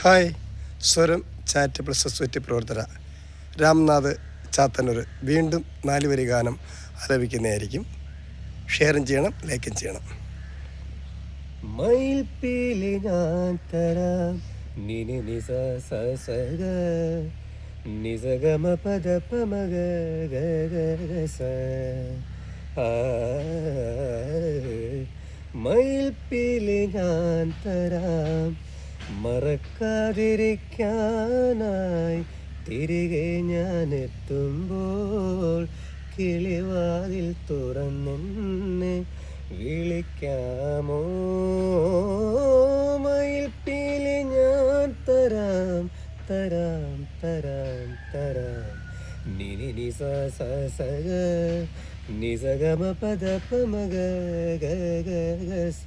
Hi സ്വരം chat plus society പ്രവർത്തക രാംനാഥ് ചാത്തന്നൂർ. വീണ്ടും നാല് വരി ഗാനം ആലപിക്കുന്നതായിരിക്കും. ഷെയറും ചെയ്യണം ലൈക്കും ചെയ്യണം. മയിൽപ്പീലി ഞാൻ തരാം നിനി നിസ സ സ നിസഗമ പദ പമഗ ഗ മയിൽപ്പീലി ഞാൻ തരാം മറക്കാതിരിക്കാനായി തിരികെ ഞാൻ എത്തുമ്പോൾ കിളിവാതിൽ തുറന്നെന്നെ വിളിക്കാമോ? മയിൽപ്പീലി ഞാൻ തരാം തരാം തരാം തരാം. നിനി നിസ സ സ നിസഗമ പദ പമഗ ഗ ഗ ഗ സ.